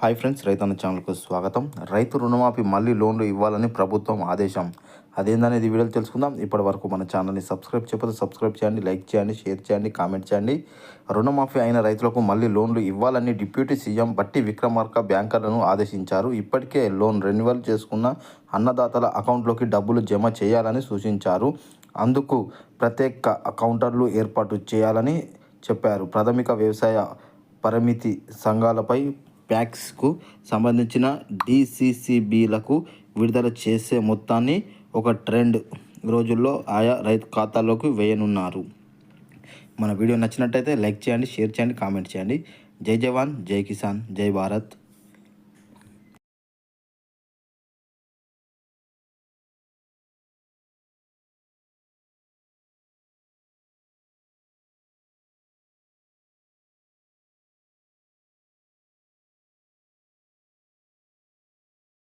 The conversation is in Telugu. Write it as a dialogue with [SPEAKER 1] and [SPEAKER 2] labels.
[SPEAKER 1] హాయ్ ఫ్రెండ్స్ రైతన్న ఛానల్కు స్వాగతం. రైతు రుణమాఫీ మళ్ళీ లోన్లు ఇవ్వాలని ప్రభుత్వం ఆదేశం. అదేందనేది వీడియోలు తెలుసుకుందాం. ఇప్పటి వరకు మన ఛానల్ని సబ్స్క్రైబ్ చేయకపోతే సబ్స్క్రైబ్ చేయండి లైక్ చేయండి షేర్ చేయండి కామెంట్ చేయండి. రుణమాఫీ అయిన రైతులకు మళ్ళీ లోన్లు ఇవ్వాలని డిప్యూటీ సీఎం బట్టి విక్రమార్క బ్యాంకర్లను ఆదేశించారు. ఇప్పటికే లోన్ రెన్యువల్ చేసుకున్న అన్నదాతల అకౌంట్లోకి డబ్బులు జమ చేయాలని సూచించారు. అందుకు ప్రత్యేక అకౌంటర్లు ఏర్పాటు చేయాలని చెప్పారు. ప్రాథమిక వ్యవసాయ పరిమితి సంఘాలపై ప్యాక్స్కు సంబంధించిన డిసిసిబిలకు విడుదల చేసే మొత్తాన్ని ఒక ట్రెండ్ రోజుల్లో ఆయా రైతు ఖాతాల్లోకి వేయనున్నారు. మన వీడియో నచ్చినట్టయితే లైక్ చేయండి షేర్ చేయండి కామెంట్ చేయండి. జై జవాన్ జై కిసాన్ జై భారత్.